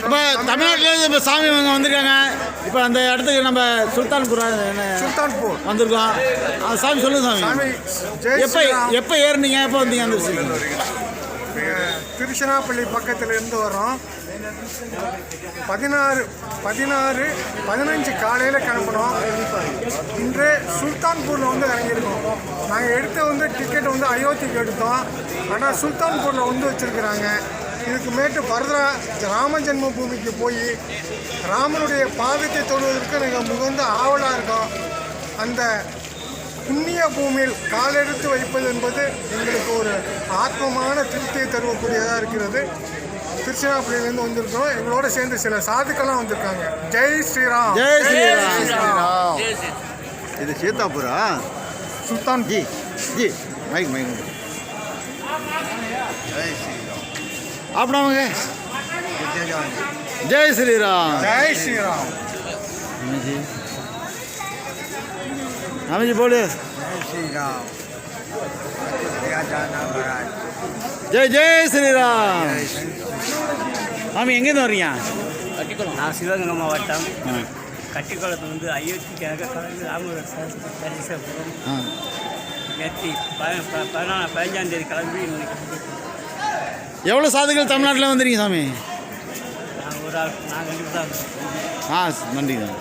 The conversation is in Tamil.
இப்போ தமிழ்நாட்டில் இப்போ சாமி இவங்க வந்திருக்காங்க. இப்போ அந்த இடத்துக்கு நம்ம சுல்தான்புரா என்ன? சுல்தான்பூர். வந்திருக்கோம். ஆ, சாமி சொல்லுங்க சாமி. எப்போ எப்போ ஏறுனீங்க? எப்போ வந்தீங்க அந்த திருச்சிராப்பள்ளி பக்கத்துல இருந்து வரோம் பதினாறு பதினாறு பதினஞ்சு காலையில் கிளம்புனோம். இன்று சுல்தான்பூரில் வந்து இறங்கியிருக்கோம். நாங்கள் எடுத்த வந்து டிக்கெட் வந்து அயோத்திக்கு எடுத்தோம். ஆனால் சுல்தான்பூரில் வந்து வச்சுருக்குறாங்க. இதுக்கு மேட்டு ஃபர்தரா ராம ஜென்ம பூமிக்கு போய் ராமனுடைய பாதத்தை தொடுவதற்கு நாங்கள் மிகுந்த ஆவலாக இருக்கோம் அந்த புண்ணிய பூமியில் காலெடுத்து வைப்பது என்பது எங்களுக்கு ஒரு ஆத்மமான திருப்தியை தருவக்கூடியதாக இருக்கிறது. திருச்சிராப்பள்ளியிலேருந்து வந்திருக்கிறோம். எங்களோட சேர்ந்து சில சாதுக்கெல்லாம் வந்திருக்காங்க. ஜெய் ஸ்ரீராம். ஜெய் ஸ்ரீராம். இது Sitapura? Sultan. Ji G. Mike mike. அப்படின்னாங்க ஜெய் ஸ்ரீராம். ஜெய் ஸ்ரீராம். அமிஜி அமிஜி ஜெய் ஸ்ரீராம். ஜெய் ஜெய் ஸ்ரீராம். மாமி எங்கேருந்து வர்றீங்க? கட்டிக்குளம். நான் சிவகங்கை மாவட்டம். கட்டிக்குளத்து வந்து ஐயோத்திக்காக கலந்து ராமவர் சார் நேற்று பதினாலு பதினஞ்சாந்தேதி கிளம்பி இன்னைக்கு எவ்வளோ சாதுக்கள் தமிழ்நாட்டில் வந்துருக்கீங்க சாமி? ஆ நன்றி சாமி